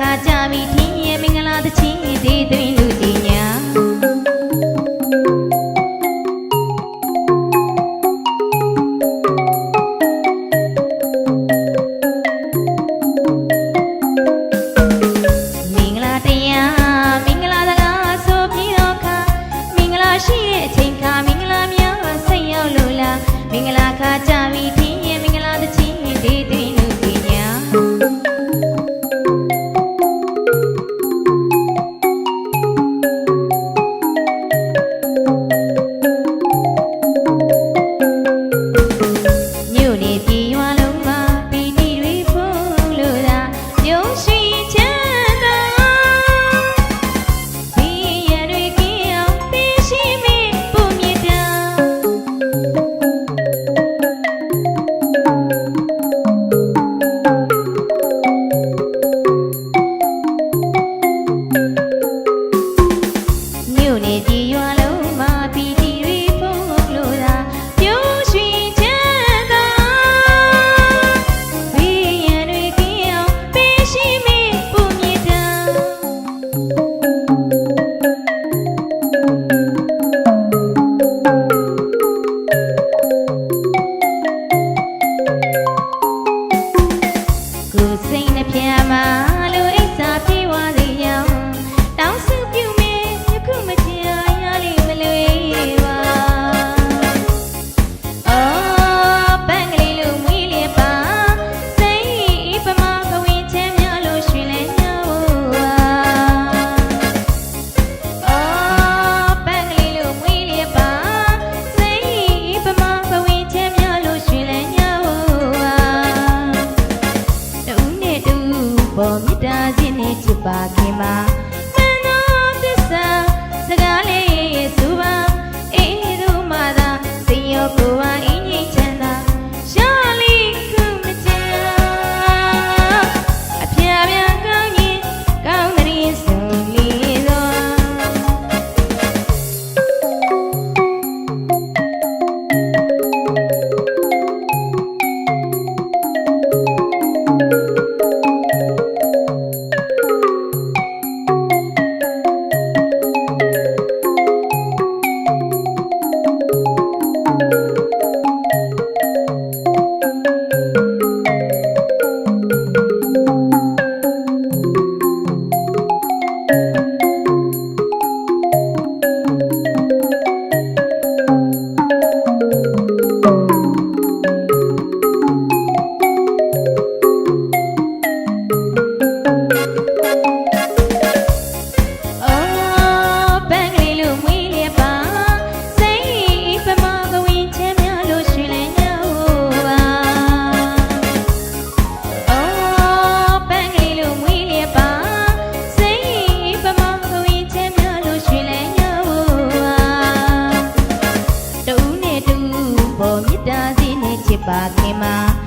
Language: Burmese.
ခါကြပြီထင်းရဲ့မင်္ဂလာတချင်းဒီတွင်လူ Bakima